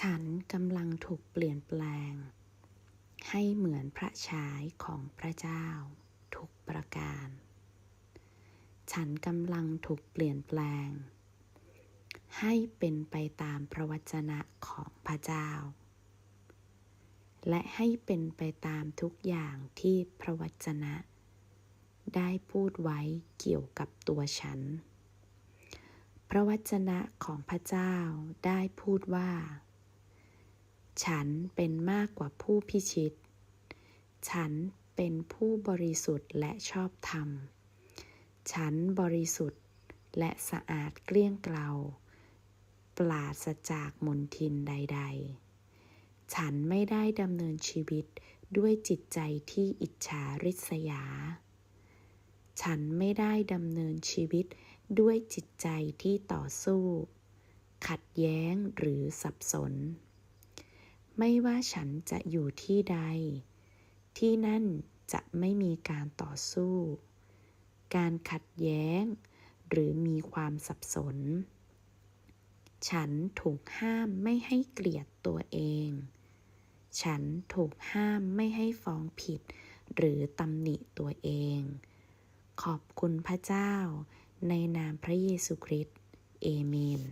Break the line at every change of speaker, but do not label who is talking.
ฉันกำลังถูกเปลี่ยนแปลง ให้เหมือนพระฉายของพระเจ้า ทุกประการ ฉันกำลังถูกเปลี่ยนแปลง ให้เป็นไปตามพระวจนะของพระเจ้า และให้เป็นไปตามทุกอย่างที่พระวจนะ ได้พูดไว้เกี่ยวกับตัวฉัน พระวจนะของพระเจ้าได้พูดว่า ฉันเป็นมากกว่าผู้พิชิต ฉันเป็นผู้บริสุทธิ์และชอบธรรม ฉันบริสุทธิ์และสะอาดเกลี้ยงเกลาปราศจากมลทินใด ๆ ฉันไม่ได้ดำเนินชีวิตด้วยจิตใจที่อิจฉาริษยา ฉันไม่ได้ดำเนินชีวิตด้วยจิตใจที่ต่อสู้ ขัดแย้งหรือสับสน ไม่ว่าฉันจะอยู่ที่ใด ที่นั่นจะไม่มีการต่อสู้ การขัดแย้ง หรือมีความสับสน ฉันถูกห้ามไม่ให้เกลียดตัวเอง ฉันถูกห้ามไม่ให้ฟ้องผิด หรือตำหนิตัวเอง ขอบคุณพระเจ้า ในนามพระเยซูคริสต์เอเมน